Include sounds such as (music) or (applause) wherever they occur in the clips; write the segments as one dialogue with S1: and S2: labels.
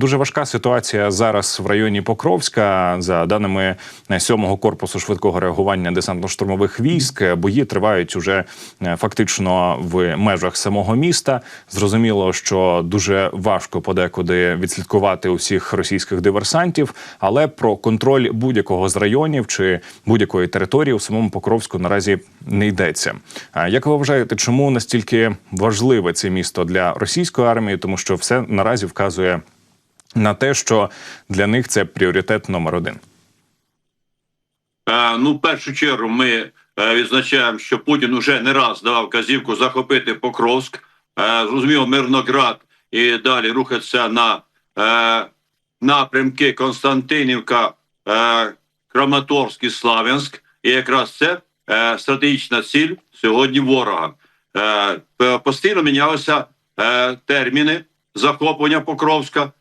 S1: Дуже важка ситуація зараз в районі Покровська. За даними 7-го корпусу швидкого реагування десантно-штурмових військ, бої тривають уже е, фактично в межах самого міста. Зрозуміло, що дуже важко подекуди відслідкувати усіх російських диверсантів, але про контроль будь-якого з районів чи будь-якої території у самому Покровську наразі не йдеться. Як ви вважаєте, чому настільки важливе це місто для російської армії? Тому що все наразі вказує на те, що для них це пріоритет номер один.
S2: Е, Ну, в першу чергу, ми е, відзначаємо, що Путін уже не раз давав казівку захопити Покровськ, е, зрозуміло, Мирноград і далі рухатися на напрямки Константинівка, Краматорськ і Славянськ. І якраз це стратегічна ціль сьогодні ворога. Постійно мінялися терміни захоплення Покровська,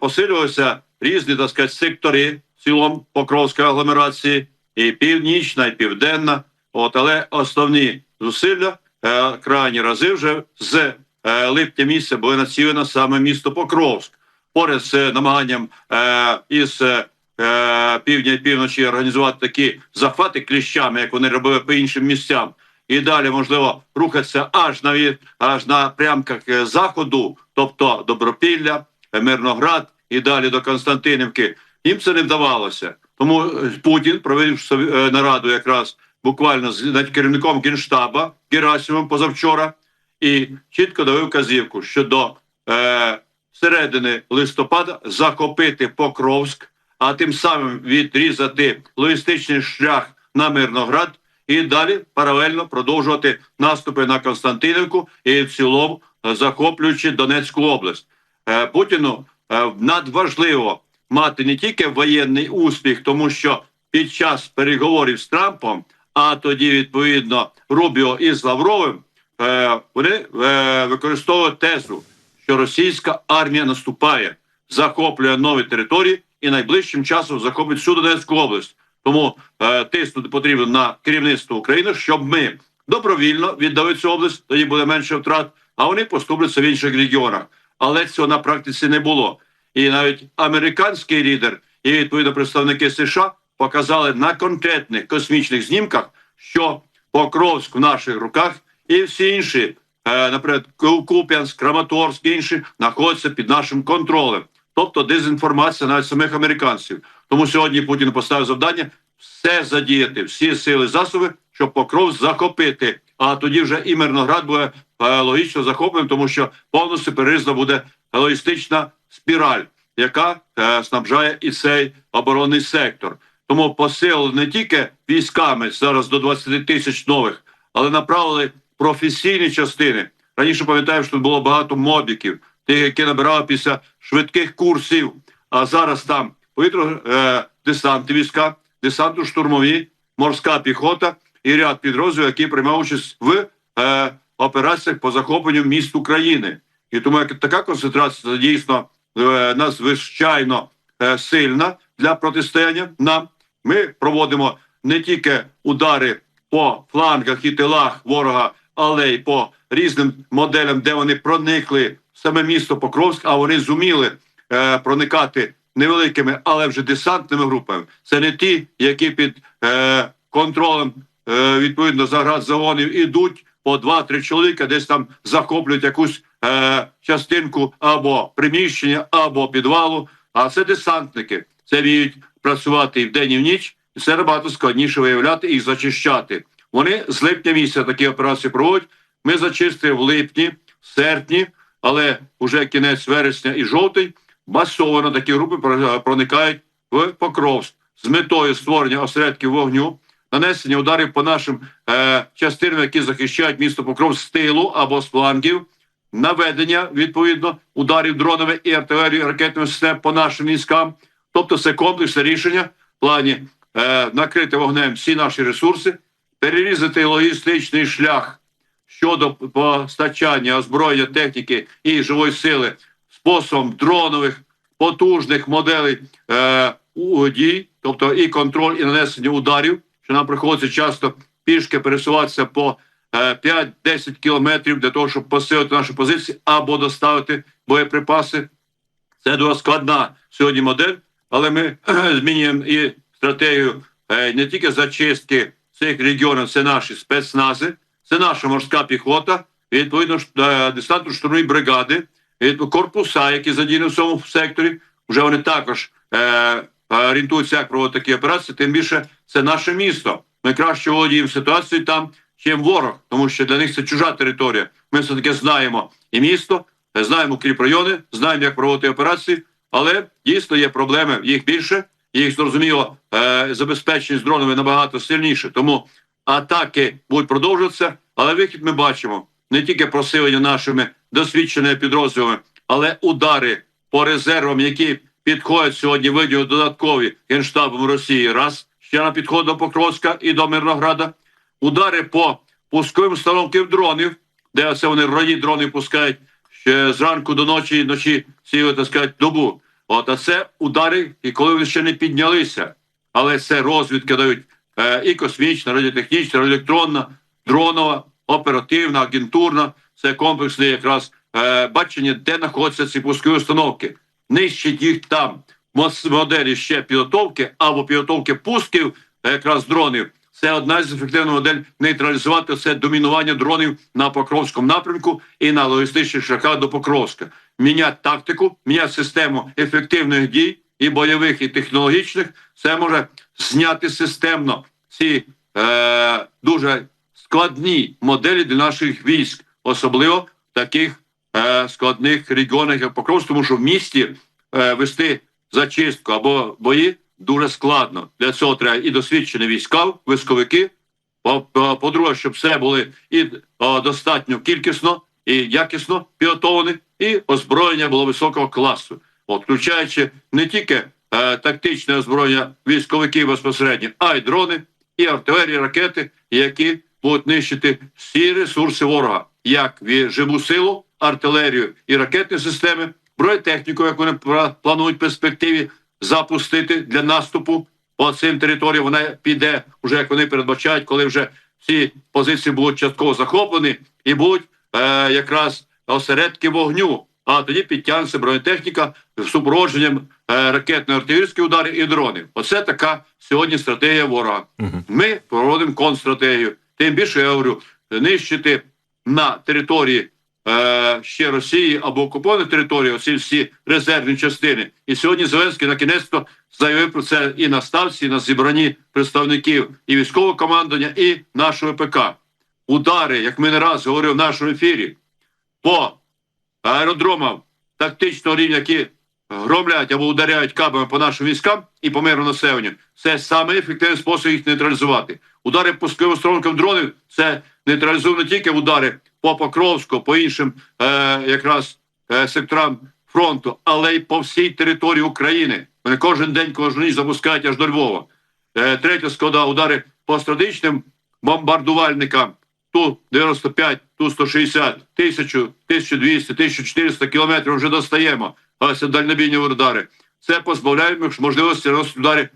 S2: посилювалися різні так сказати, сектори в цілому Покровської агломерації, і північна, і південна. От, але основні зусилля е, крайні рази вже з е, липня місяця були націлені саме місто Покровськ. Поряд з е, намаганням е, із е, е, півдня і півночі організувати такі захвати кліщами, як вони робили по іншим місцям. І далі можливо рухатися аж на аж на прямках е, заходу, тобто Добропілля, е, Мирноград і далі до Константинівки. Їм це не вдавалося. Тому е, Путін провів е, нараду якраз буквально з керівником генштаба Герасимом позавчора і чітко дав вказівку, що до е, середини листопада захопити Покровськ, а тим самим відрізати логістичний шлях на Мирноград і далі паралельно продовжувати наступи на Константинівку і в цілому е, захоплюючи Донецьку область. Е, Путіну е, надважливо мати не тільки воєнний успіх, тому що під час переговорів з Трампом, а тоді відповідно Рубіо із Лавровим, е, вони використовують тезу, що російська армія наступає, захоплює нові території і найближчим часом захопить всю Донецьку область. Тому тиснути потрібно на керівництво України, щоб ми добровільно віддали цю область, тоді буде менше втрат, а вони поступляться в інших регіонах. Але цього на практиці не було. І навіть американський лідер і відповідно представники США показали на конкретних космічних знімках, що Покровськ в наших руках і всі інші, е, наприклад, Куп'янськ, Краматорськ, інші знаходяться під нашим контролем. Тобто дезінформація навіть самих американців. Тому сьогодні Путін поставив завдання все задіяти, всі сили засоби, щоб покров захопити. А тоді вже і Мирноград буде е, логічно захоплений, тому що повністю перерізана буде логістична спіраль, яка е, снабжає і цей оборонний сектор. Тому посил не тільки військами зараз до 20 тисяч нових, але направили професійні частини. Раніше пам'ятаю, що тут було багато мобіків, тих, які набирали після швидких курсів. А зараз там повітря е, десанти війська, десантно штурмові, морська піхота і ряд підрозділів, які приймав участь в е, операціях по захопленню міст України. І тому як така концентрація це дійсно е, надзвичайно е, сильна для протистояння нам. Ми проводимо не тільки удари по флангах і тилах ворога, але й по різним моделям, де вони проникли в саме місто Покровськ, а вони зуміли е, проникати невеликими, але вже десантними групами. Це не ті, які під е, контролем відповідно заград загонів ідуть по два-три чоловіка, десь там захоплюють якусь е, частинку або приміщення, або підвалу. А це десантники. Це вміють працювати і вдень, і в ніч, і це набагато складніше виявляти і зачищати. Вони з липня місяця такі операції проводять. Ми зачистили в липні, в серпні, але вже кінець вересня і жовтий масово такі групи проникають в Покровськ з метою створення осередків вогню, нанесення ударів по нашим е, частинам, які захищають місто Покровськ з тилу або з флангів, наведення відповідно ударів дронами і артилерії ракетними системами по нашим військам. Тобто, це комплексне рішення в плані е, накрити вогнем всі наші ресурси, перерізати логістичний шлях щодо постачання озброєння техніки і живої сили способом дронових потужних моделей е, дій, тобто і контроль, і нанесення ударів, що нам приходиться часто пішки пересуватися по е, 5-10 кілометрів для того, щоб посилити наші позиції або доставити боєприпаси. Це дуже складна сьогодні модель, але ми (clears throat) змінюємо і стратегію е, не тільки зачистки цих регіонів, це наші спецнази, це наша морська піхота, і відповідно е, десантно-штурмові бригади, і корпуса, які задіяні в цьому секторі, вже вони також е, е, орієнтуються, як проводити такі операції. Тим більше це наше місто. Ми краще володіємо ситуацією там, чим ворог, тому що для них це чужа територія. Ми все таки знаємо і місто, знаємо кріпрайони, знаємо, як проводити операції, але дійсно є проблеми. Їх більше, їх зрозуміло е, забезпечення з дронами набагато сильніше. Тому атаки будуть продовжуватися, але вихід ми бачимо не тільки просилення нашими досвідченими підрозділами, але удари по резервам, які підходять сьогодні, виділені додаткові генштабом Росії. Раз ще на підход до Покровська і до Мирнограда. Удари по пусковим установкам дронів, де це вони рої дрони пускають ще зранку до ночі, ночі цілу, так сказати, добу. От а це удари, і коли вони ще не піднялися, але це розвідки дають е, і космічна, радіотехнічна, радіоелектронна, дронова, оперативна, агентурна. Це комплексне якраз е, бачення, де знаходяться ці пускові установки. Нищить їх там. Моделі ще підготовки або підготовки пусків е, якраз дронів. Це одна з ефективних модель нейтралізувати це домінування дронів на Покровському напрямку і на логістичних шляхах до Покровська. Міняти тактику, міняти систему ефективних дій і бойових, і технологічних. Це може зняти системно ці е, дуже складні моделі для наших військ, особливо таких складних регіонах, Покровськ, тому що в місті е, вести зачистку або бої дуже складно. Для цього треба і досвідчені війська, військовики. По- по- По-друге, щоб все були і достатньо кількісно і якісно підготовлені, і озброєння було високого класу, От, включаючи не тільки е, тактичне озброєння військовиків безпосередньо, а й дрони, і артилерії, ракети, які будуть нищити всі ресурси ворога, як ві- живу силу, артилерію і ракетні системи, бронетехніку, як вони планують в перспективі запустити для наступу по цим територіям. Вона піде вже як вони передбачають, коли вже ці позиції будуть частково захоплені і будуть е, якраз осередки вогню. А тоді підтягнеться бронетехніка з супроводженням е, ракетно-артилерійських ударів і дронів. Оце така сьогодні стратегія ворога.
S1: Мгм.
S2: Ми проводимо контрстратегію. Тим більше я говорю, нищити на території ще Росії або окупованих територій оці всі резервні частини. І сьогодні Зеленський на кінець заявив про це і на ставці, і на зібранні представників і військового командування, і нашого ПК. Удари, як ми не раз говорили в нашому ефірі, по аеродромам тактичного рівня, які громлять або ударяють кабами по нашим військам і по мирному населенню, це саме ефективний спосіб їх нейтралізувати. Удари по сковим сторонкам дронів це нейтралізує не тільки удари по Покровську, по іншим е, якраз е, секторам фронту, але й по всій території України. Вони кожен день, кожну ніч запускають аж до Львова. Е, третя скода удари по стратегічним бомбардувальникам Ту-95, Ту-160, 1000, 1200, 1400 кілометрів вже достаємо. Це дальнобійні удари. Це позбавляє можливості наносити удари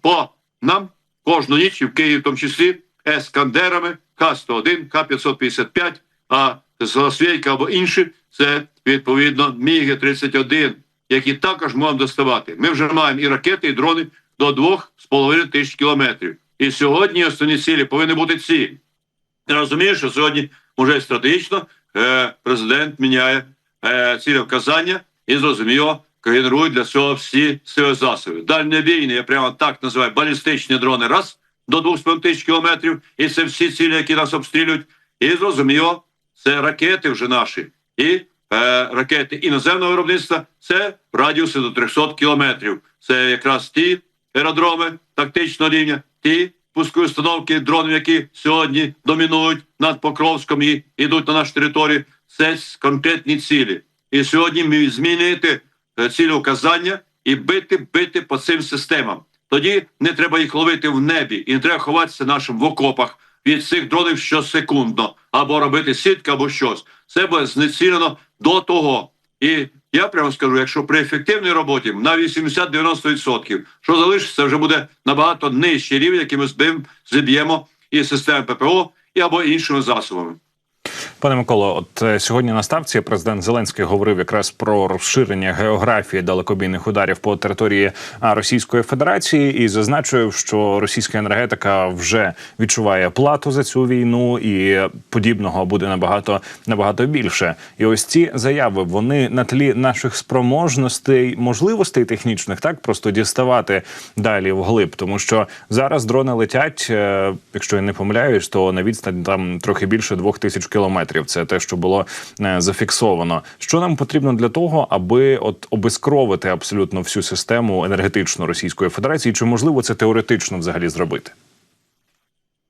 S2: по нам кожну ніч, і в Києві в тому числі, Ескандерами, К-101, К-555, а Золосвійка або інші, це відповідно Міги-31, які також можемо доставати. Ми вже маємо і ракети, і дрони до 2,5 тисяч кілометрів. І сьогодні основні цілі повинні бути ці. Я розумію, що сьогодні вже стратегічно е, президент міняє е, цілі вказання і зрозуміло генерують для цього всі сили засоби. Дальньобійні, я прямо так називаю, балістичні дрони раз до 2,5 тисяч кілометрів, і це всі цілі, які нас обстрілюють. І зрозуміло, це ракети вже наші. І е, ракети іноземного виробництва це радіуси до 300 кілометрів. Це якраз ті аеродроми тактичного рівня, ті пускові установки дронів, які сьогодні домінують над Покровськом і йдуть на нашу територію. Це конкретні цілі. І сьогодні ми змінити е, цілі указання і бити, бити по цим системам. Тоді не треба їх ловити в небі, і не треба ховатися нашим в окопах від цих дронів щосекундно, або робити сітки, або щось. Це буде знецілено до того. І я прямо скажу, якщо при ефективній роботі на 80-90%, що залишиться, вже буде набагато нижчий рівень, який ми збим, зіб'ємо і системи ППО, і або іншими засобами.
S1: Пане Миколо, от е, сьогодні на ставці президент Зеленський говорив якраз про розширення географії далекобійних ударів по території Російської Федерації і зазначив, що російська енергетика вже відчуває плату за цю війну, і подібного буде набагато набагато більше. І ось ці заяви вони на тлі наших спроможностей, можливостей технічних, так просто діставати далі вглиб, тому що зараз дрони летять. е, Якщо я не помиляюсь, то на відстань там трохи більше двох тисяч кілометрів. Це те, що було е, зафіксовано. Що нам потрібно для того, аби от обезкровити абсолютно всю систему енергетичну Російської Федерації? Чи можливо це теоретично взагалі зробити?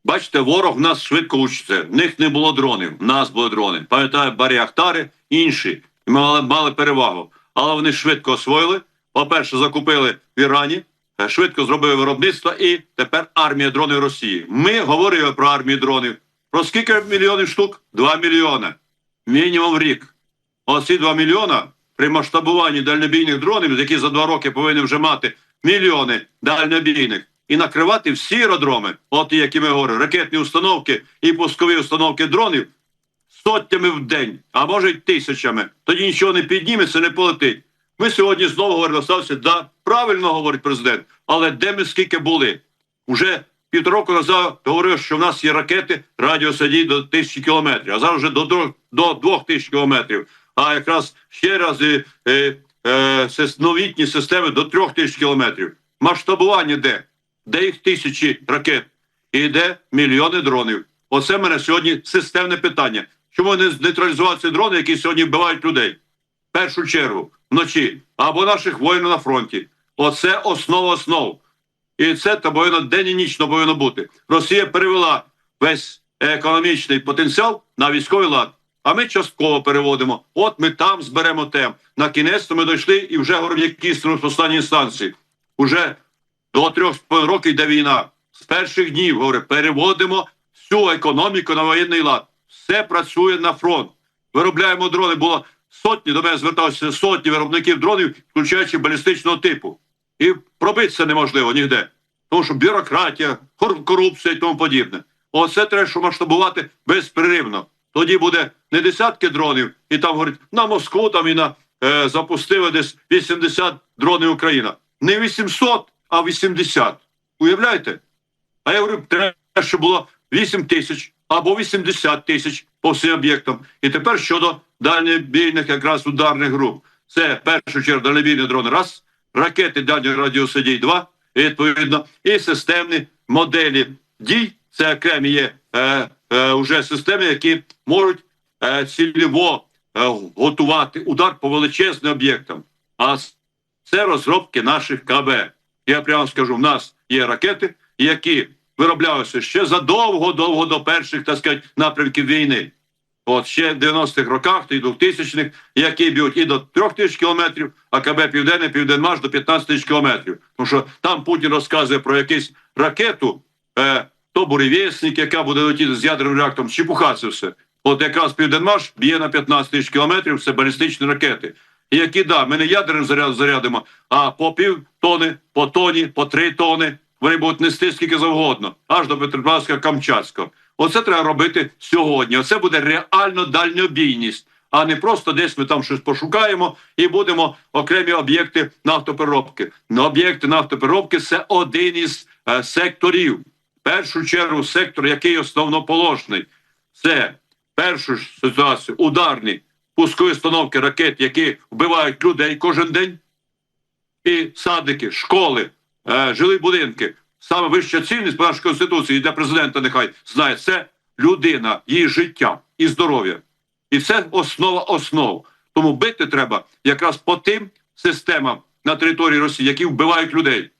S2: Бачите, ворог в нас швидко учиться. В них не було дронів, в нас були дрони. Пам'ятаю, Баріахтари, інші ми мали, мали перевагу. Але вони швидко освоїли. По-перше, закупили в Ірані, е, швидко зробили виробництво, і тепер армія дронів Росії. Ми говорили про армію дронів. Про скільки мільйонів штук? Два мільйони. Мінімум в рік. Оці 2 мільйона при масштабуванні дальнобійних дронів, які за два роки повинні вже мати мільйони дальнобійних, і накривати всі аеродроми, от які ми говоримо, ракетні установки і пускові установки дронів сотнями в день, а може й тисячами. Тоді нічого не підніметься, не полетить. Ми сьогодні знову говоримо, стався, да, правильно говорить президент, але де ми скільки були? Уже півтора назад говорив, що в нас є ракети радіосадій до тисячі кілометрів, а зараз вже до, до, двох тисяч кілометрів. А якраз ще раз і, е, е, новітні системи до трьох тисяч кілометрів. Масштабування де? Де їх тисячі ракет? І йде мільйони дронів. Оце в мене сьогодні системне питання. Чому не нейтралізувати дрони, які сьогодні вбивають людей? В першу чергу вночі або наших воїнів на фронті. Оце основа основ. І це то повинно день і ніч повинно бути. Росія перевела весь економічний потенціал на військовий лад. А ми частково переводимо. От ми там зберемо тем. На кінець ми дійшли і вже говоримо, які в останній інстанції. Уже до трьох років йде війна. З перших днів говорю, переводимо всю економіку на воєнний лад. Все працює на фронт. Виробляємо дрони. Було сотні до мене зверталися сотні виробників дронів, включаючи балістичного типу. І пробитися неможливо ніде. Тому що бюрократія, кор- корупція і тому подібне. Оце треба що масштабувати безперервно. Тоді буде не десятки дронів, і там говорять, на Москву там і на е, запустили десь 80 дронів Україна. Не 800, а 80. Уявляєте? А я говорю, треба, щоб було 8 тисяч або 80 тисяч по всім об'єктам. І тепер щодо дальнобійних якраз ударних груп. Це першу чергу дальнобійні дрони раз, ракети дальньої радіосадій два, і, відповідно, і системні моделі дій. Це окремі є е, е, уже системи, які можуть е, цільово е, готувати удар по величезним об'єктам. А це розробки наших КБ. Я прямо скажу, в нас є ракети, які вироблялися ще задовго-довго до перших, так сказати, напрямків війни. От ще в 90-х роках і 2000-х, які б'ють і до 3 тисяч кілометрів, а КБ Південне, Південмаш до 15 тисяч кілометрів. Тому що там Путін розказує про якусь ракету, е, то буревісник, яка буде летіти з ядерним реактором, чепуха це все. От якраз Південмаш б'є на 15 тисяч кілометрів, це балістичні ракети. І які, да, ми не ядерним заряд зарядимо, а по пів тони, по тоні, по три тони. Вони будуть нести скільки завгодно, аж до Петропавська Камчатського. Оце треба робити сьогодні. Оце буде реально дальнобійність, а не просто десь ми там щось пошукаємо і будемо окремі об'єкти нафтопереробки. На об'єкти нафтопереробки це один із е, секторів. В першу чергу сектор, який основоположний, це першу ж ситуацію ударні пускові установки ракет, які вбивають людей кожен день, і садики, школи, е, жилі будинки. Саме вища цінність нашій конституції для президента нехай знає це людина, її життя і здоров'я. І це основа основ. Тому бити треба якраз по тим системам на території Росії, які вбивають людей.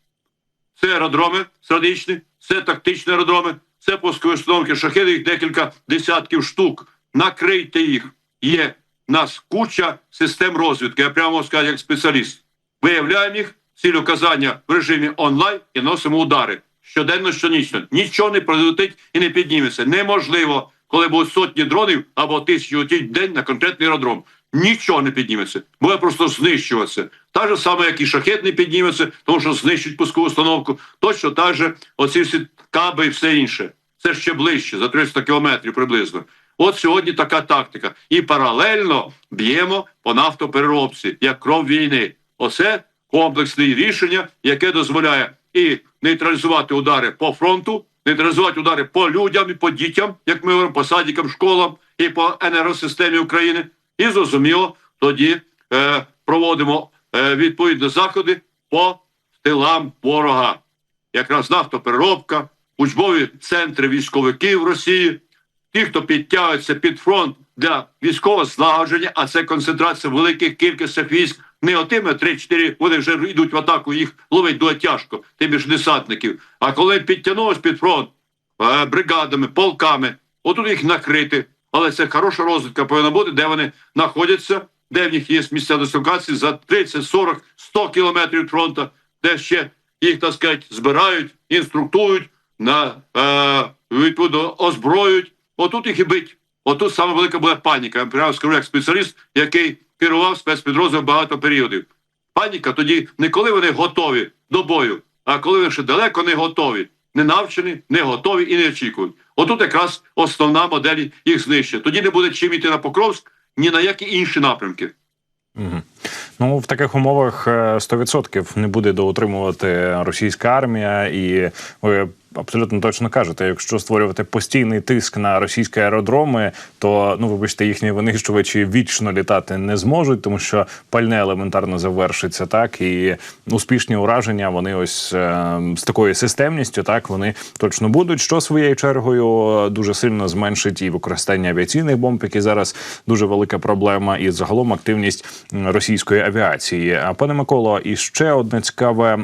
S2: Це аеродроми стратегічні, це тактичні аеродроми, це пускові шахеди, їх декілька десятків штук. Накрийте їх. Є в нас куча систем розвідки. Я прямо сказати, як спеціаліст. Виявляємо їх, ціль указання в режимі онлайн і носимо удари щоденно, щонічно. Нічого не прилетить і не підніметься. Неможливо, коли будуть сотні дронів або тисячі в день на конкретний аеродром. Нічого не підніметься, буде просто знищуватися. Так же саме, як і шахет не підніметься, тому що знищить пускову установку. Точно так же оці всі каби і все інше. Це ще ближче, за 300 кілометрів приблизно. От сьогодні така тактика. І паралельно б'ємо по нафтопереробці, як кров війни. Оце комплексне рішення, яке дозволяє і нейтралізувати удари по фронту, нейтралізувати удари по людям і по дітям, як ми говоримо, по садикам, школам і по енергосистемі України. І зрозуміло, тоді е, проводимо е, відповідні заходи по тилам ворога. Якраз нафтопереробка, учбові центри військовиків Росії, ті, хто підтягується під фронт для військового злагодження, а це концентрація великих кількостях військ. Не отими 3-4, вони вже йдуть в атаку, їх ловить дуже тяжко, тим більше десантників. А коли підтягнулось під фронт е, бригадами, полками, отут їх накрити. Але це хороша розвідка повинна бути, де вони знаходяться, де в них є місця дислокації за 30, 40, 100 кілометрів фронту, де ще їх, так сказати, збирають, інструктують, на, е, відповідно озброюють. Отут їх і бить. Отут саме велика була паніка. Я прямо скажу як спеціаліст, який керував спецпідрозділом багато періодів. Паніка тоді не коли вони готові до бою, а коли вони ще далеко не готові, не навчені, не готові і не очікують. Отут якраз основна модель їх знищення. Тоді не буде чим йти на Покровськ, ні на які інші напрямки.
S1: Угу. Ну в таких умовах е, 100% не буде доутримувати російська армія, і ви абсолютно точно кажете, якщо створювати постійний тиск на російські аеродроми, то ну вибачте, їхні винищувачі вічно літати не зможуть, тому що пальне елементарно завершиться, так і успішні ураження вони ось е, з такою системністю, так вони точно будуть. Що своєю чергою дуже сильно зменшить і використання авіаційних бомб, які зараз дуже велика проблема, і загалом активність російської авіації. А пане Миколо, і ще одне цікаве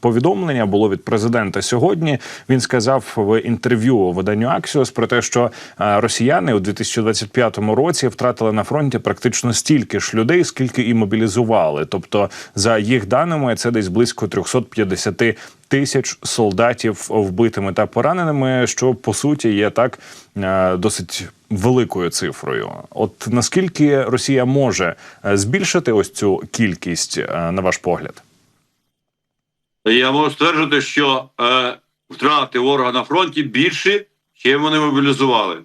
S1: повідомлення було від президента сьогодні. Він сказав в інтерв'ю виданню Axios про те, що е, росіяни у 2025 році втратили на фронті практично стільки ж людей, скільки і мобілізували. Тобто, за їх даними, це десь близько 350 тисяч солдатів вбитими та пораненими, що по суті є так е, досить великою цифрою. От наскільки Росія може е, збільшити ось цю кількість, на ваш погляд?
S2: Я можу стверджувати, що втрати ворога на фронті більші, чим вони мобілізували.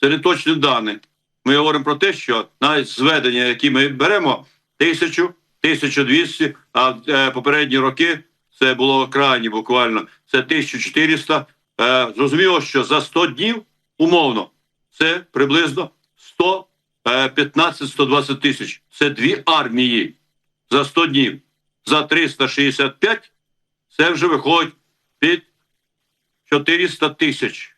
S2: Це не точні дані. Ми говоримо про те, що навіть зведення, які ми беремо, тисячу, 1200, а е, попередні роки це було крайні буквально, це 1400. Е, зрозуміло, що за 100 днів умовно це приблизно 115-120 тисяч. Це дві армії за 100 днів. За 365 це вже виходить під 400 тисяч.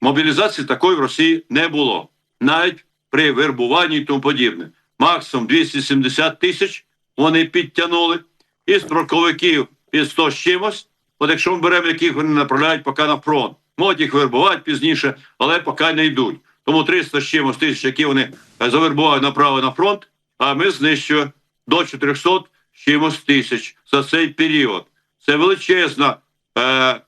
S2: Мобілізації такої в Росії не було. Навіть при вербуванні і тому подібне. Максимум 270 тисяч вони підтягнули. І строковиків під 100 з чимось. От якщо ми беремо, яких вони направляють поки на фронт. Можуть їх вербувати пізніше, але поки не йдуть. Тому 300 з чимось тисяч, які вони завербувають направили на фронт, а ми знищуємо до 400 з чимось тисяч за цей період. Це величезна е,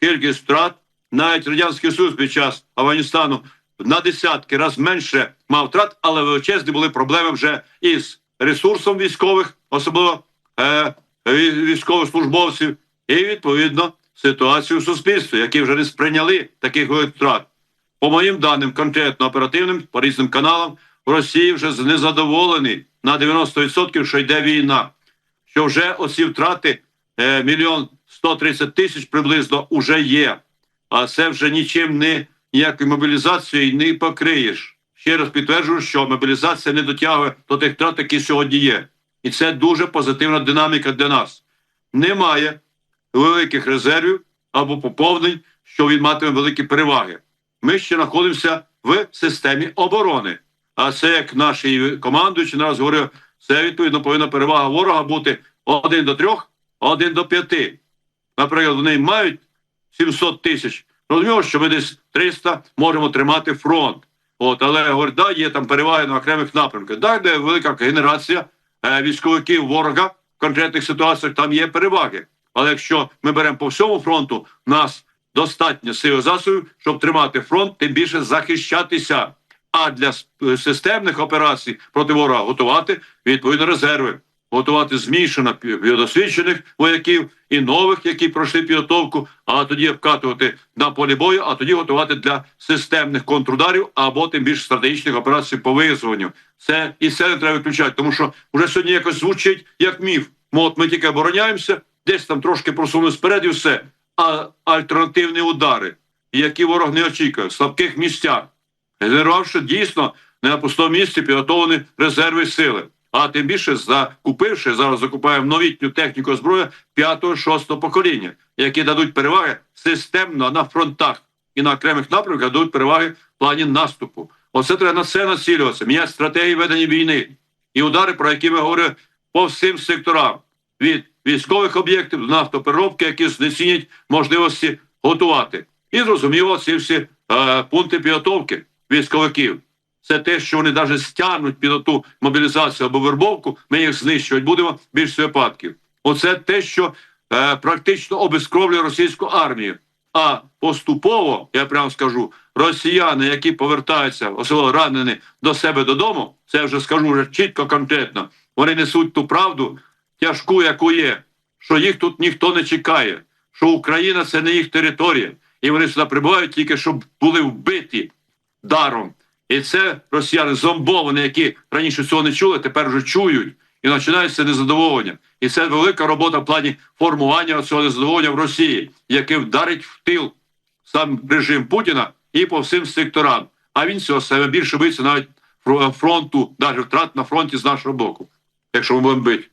S2: кількість втрат. Навіть Радянський Союз під час Афганістану на десятки раз менше мав втрат, але величезні були проблеми вже із ресурсом військових, особливо е, вій- військовослужбовців, і відповідно ситуацію в суспільстві, які вже не сприйняли таких втрат. По моїм даним, конкретно оперативним, по різним каналам, в Росії вже незадоволені на 90%, що йде війна. Що вже оці втрати е, мільйон 130 тисяч приблизно вже є. А це вже нічим не ніякою мобілізацією не покриєш. Ще раз підтверджую, що мобілізація не дотягує до тих втрат, які сьогодні є. І це дуже позитивна динаміка для нас. Немає великих резервів або поповнень, що він матиме великі переваги. Ми ще знаходимося в системі оборони. А це як наш і командуючий нас говорив, це відповідно повинна перевага ворога бути один до трьох, один до п'яти. Наприклад, вони мають 700 тисяч. Розуміло, що ми десь 300 можемо тримати фронт. От, але говорить, да, є там переваги на окремих напрямках. Да, де велика генерація е, військовиків ворога в конкретних ситуаціях там є переваги. Але якщо ми беремо по всьому фронту, у нас достатньо сил засобів, щоб тримати фронт, тим більше захищатися. А для системних операцій проти ворога готувати відповідно резерви. Готувати змішано досвідчених вояків і нових, які пройшли підготовку, а тоді вкатувати на полі бою, а тоді готувати для системних контрударів або тим більш стратегічних операцій по визволенню. Це і це не треба виключати, тому що вже сьогодні якось звучить як міф. Мов, от ми тільки обороняємося, десь там трошки просунули вперед і все. А альтернативні удари, які ворог не очікує, в слабких місцях, генерувавши дійсно не на пустому місці підготовлені резерви сили. А тим більше закупивши зараз закупаємо новітню техніку зброю 5-6 покоління, які дадуть переваги системно на фронтах і на окремих напрямках дадуть переваги в плані наступу. Оце треба на це націлюватися. Міняти стратегії ведення війни і удари, про які ми говоримо по всім секторам від військових об'єктів до нафтопереробки, які знецінять можливості готувати. І зрозуміло, ці всі е, пункти підготовки військовиків. Це те, що вони навіть стягнуть під ту мобілізацію або вербовку, ми їх знищувати будемо в більшості випадків. Оце те, що е, практично обезкровлює російську армію. А поступово, я прямо скажу, росіяни, які повертаються, особливо ранені до себе додому, це вже скажу вже чітко, конкретно. Вони несуть ту правду тяжку, яку є, що їх тут ніхто не чекає, що Україна це не їх територія, і вони сюди прибувають тільки щоб були вбиті даром. І це росіяни зомбовані, які раніше цього не чули, тепер вже чують. І починається незадоволення. І це велика робота в плані формування цього незадоволення в Росії, яке вдарить в тил сам режим Путіна і по всім секторам. А він цього саме більше боїться навіть фронту, навіть втрат на фронті з нашого боку, якщо ми будемо бити.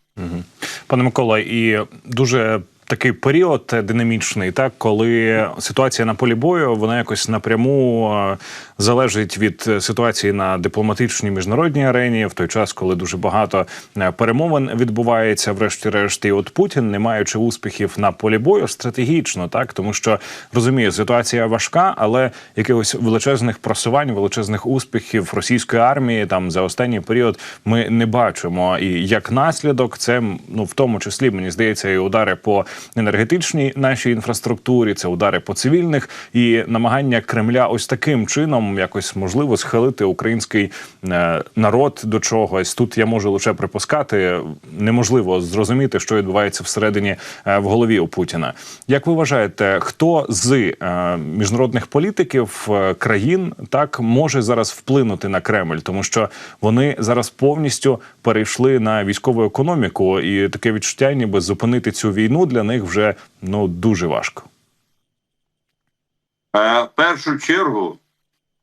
S1: Пане Микола, і дуже такий період динамічний, так коли ситуація на полі бою вона якось напряму е, залежить від ситуації на дипломатичній міжнародній арені, в той час, коли дуже багато е, перемовин відбувається, врешті-решт, і от Путін, не маючи успіхів на полі бою, стратегічно, так тому що розумію, ситуація важка, але якихось величезних просувань, величезних успіхів російської армії там за останній період ми не бачимо. І як наслідок, це ну в тому числі мені здається, і удари по енергетичній нашій інфраструктурі, це удари по цивільних і намагання Кремля ось таким чином якось можливо схилити український е, народ до чогось. Тут я можу лише припускати, неможливо зрозуміти, що відбувається всередині е, в голові у Путіна. Як ви вважаєте, хто з е, міжнародних політиків країн так може зараз вплинути на Кремль, тому що вони зараз повністю перейшли на військову економіку, і таке відчуття, ніби зупинити цю війну для них вже ну дуже важко.
S2: Е, в першу чергу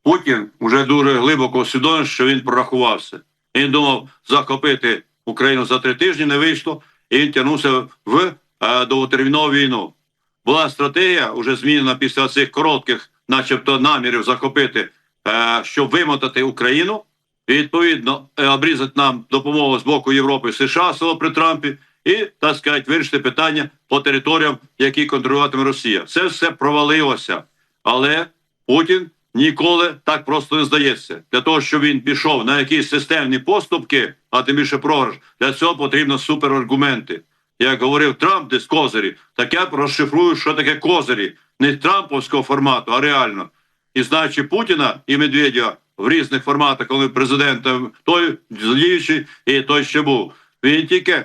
S2: Путін вже дуже глибоко усвідомив, що він прорахувався. Він думав захопити Україну за три тижні, не вийшло, і він тягнувся в е, довготермінову війну. Була стратегія, вже змінена після цих коротких, начебто, намірів захопити, е, щоб вимотати Україну, і відповідно обрізати нам допомогу з боку Європи США село при Трампі, і так сказати, вирішити питання по територіям, які контролюватиме Росія. Це все провалилося. Але Путін ніколи так просто не здається. Для того, щоб він пішов на якісь системні поступки, а тим більше програш, для цього потрібно супераргументи. Як говорив Трамп десь козирі, так я розшифрую, що таке козирі. Не трамповського формату, а реально. І знаючи Путіна і Медведєва в різних форматах, коли президентом той зліючий і той ще був, він тільки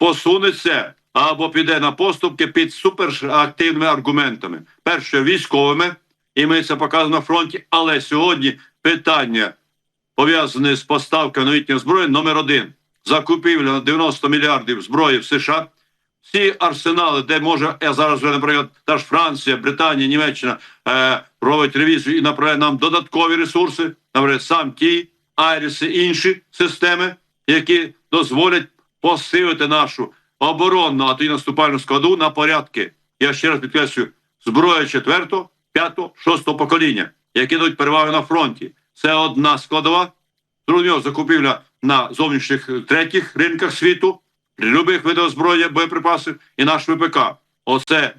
S2: посунеться або піде на поступки під суперактивними аргументами. Перше військовими, і ми це показуємо на фронті. Але сьогодні питання пов'язане з поставкою новітньої зброї номер один. Закупівля на 90 мільярдів зброї в США. Всі арсенали, де може я зараз, наприклад, та ж Франція, Британія, Німеччина е, робить ревізію і направляє нам додаткові ресурси, наприклад, сам ті, Айріси, інші системи, які дозволять посилити нашу оборонну, а то наступальну складу на порядки. Я ще раз підкреслюю, зброя 4, 5, 6 покоління, які дають перевагу на фронті. Це одна складова. Зрозуміло, закупівля на зовнішніх третіх ринках світу, любих видів озброєння, боєприпасів і наш ВПК. Оце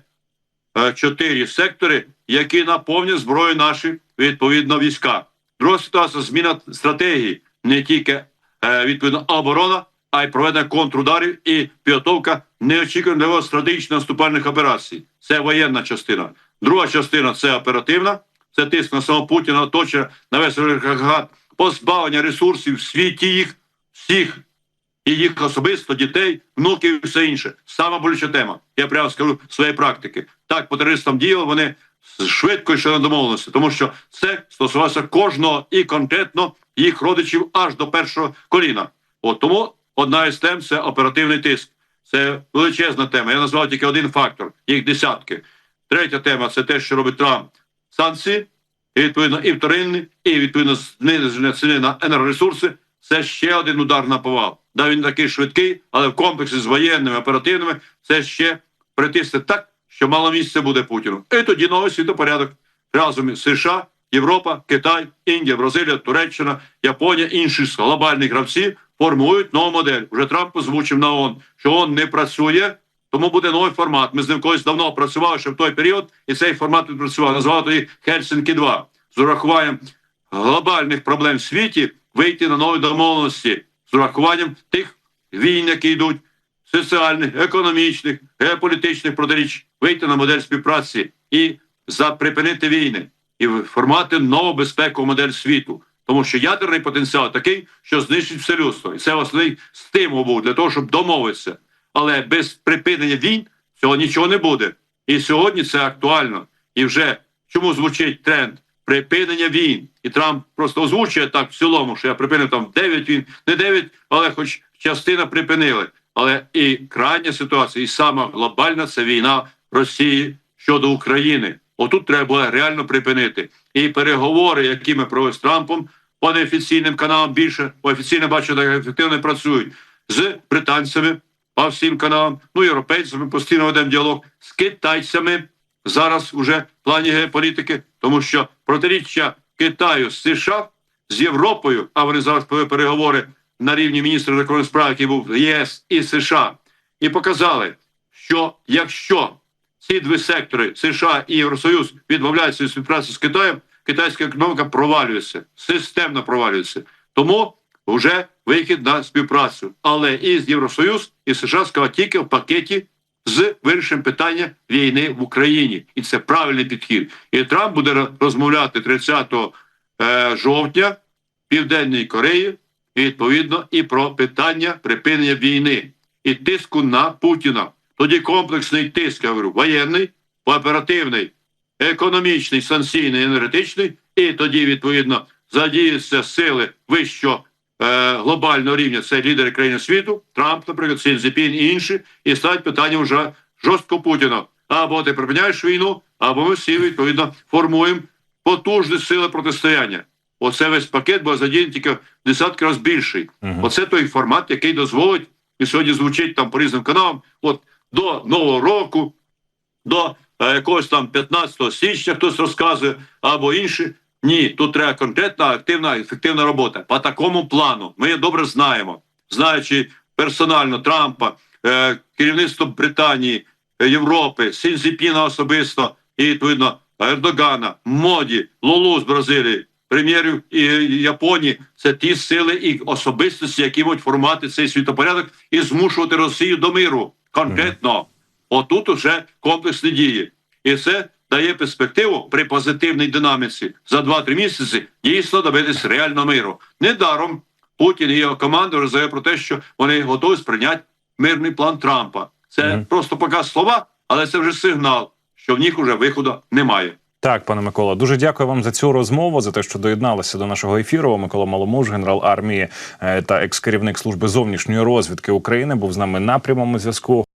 S2: е, чотири сектори, які наповнять зброю наші відповідно війська. Друга ситуація зміна стратегії не тільки е, відповідно оборона, а й проведення контрударів і підготовка неочікуваних стратегічно наступальних операцій. Це воєнна частина. Друга частина це оперативна, це тиск на самого Путіна, оточення на весь агрегат, позбавлення ресурсів в світі їх всіх і їх особисто, дітей, внуків і все інше. Сама болюча тема. Я прямо скажу своєї практики. Так по терористам діяли вони швидко йшли на домовленості, тому що це стосувалося кожного і конкретно їх родичів аж до першого коліна. От тому одна із тем це оперативний тиск. Це величезна тема. Я назвав тільки один фактор, їх десятки. Третя тема це те, що робить Трамп. Санкції, і відповідно і вторинні, і відповідно зниження ціни на енергоресурси. Це ще один удар на повал. Да, він такий швидкий, але в комплексі з воєнними оперативними це ще притисне так, що мало місця буде Путіну. І тоді новий світопорядок разом із США, Європа, Китай, Індія, Бразилія, Туреччина, Японія, інші глобальні гравці формують нову модель. Уже Трамп озвучив на ООН, що ООН не працює, тому буде новий формат. Ми з ним колись давно працювали ще в той період, і цей формат відпрацював. Назвали тоді Хельсинки 2 з урахуванням глобальних проблем в світі вийти на нові домовленості з урахуванням тих війн, які йдуть, соціальних, економічних, геополітичних протиріч, вийти на модель співпраці і заприпинити війни, і формати нову безпекову модель світу. Тому що ядерний потенціал такий, що знищить все людство. І це основний стимул був для того, щоб домовитися. Але без припинення війн цього нічого не буде. І сьогодні це актуально. І вже чому звучить тренд припинення війн? І Трамп просто озвучує так в цілому, що я припинив там 9 війн, не 9, але хоч частина припинили. Але і крайня ситуація, і сама глобальна це війна Росії щодо України. Отут треба було реально припинити. І переговори, які ми провели з Трампом по неофіційним каналам більше, офіційно бачу, так ефективно працюють з британцями по всім каналам, ну європейцями постійно ведемо діалог з китайцями зараз уже в плані геополітики, тому що протиріччя Китаю з США з Європою, а вони зараз провели переговори на рівні міністра закордонних справ, який був ЄС і США, і показали, що якщо ці два сектори США і Євросоюз відмовляються від співпраці з Китаєм, китайська економіка провалюється, системно провалюється. Тому вже вихід на співпрацю. Але і з Євросоюз, і США сказали тільки в пакеті з вирішенням питання війни в Україні, і це правильний підхід. І Трамп буде розмовляти 30 е, жовтня Південній Кореї, відповідно і про питання припинення війни і тиску на Путіна. Тоді комплексний тиск, я говорю, воєнний, оперативний, економічний, санкційний, енергетичний, і тоді відповідно задіються сили вищого е, глобального рівня. Це лідери країн світу, Трамп, наприклад, Сін Цзіпін і інші, і ставить питання вже жорстко Путіна. Або ти припиняєш війну, або ми всі відповідно формуємо потужні сили протистояння. Оце весь пакет був задіяний тільки десятки разів більший.
S1: Мгм.
S2: Оце той формат, який дозволить, і сьогодні звучить там по різним каналам. От до нового року, до якогось там 15 січня хтось розказує, або інші. Ні, тут треба конкретна, активна, ефективна робота. По такому плану ми добре знаємо, знаючи персонально Трампа, е, керівництво Британії, е, Європи, Сінзіпіна особисто і відповідно Ердогана, Моді, Лулу з Бразилії, прем'єрів і Японії. Це ті сили і особистості, які можуть формувати цей світопорядок і змушувати Росію до миру. Конкретно, отут уже комплексні дії, і це дає перспективу при позитивній динаміці за 2-3 місяці дійсно добитись реального миру. Недаром Путін і його команда розуміє про те, що вони готові сприйняти мирний план Трампа. Це
S1: Мгм.
S2: просто поки слова, але це вже сигнал, що в них уже виходу немає.
S1: Так, пане Микола, дуже дякую вам за цю розмову, за те, що доєдналися до нашого ефіру. Микола Маломуж, генерал армії е, та екс-керівник служби зовнішньої розвідки України, був з нами на прямому зв'язку.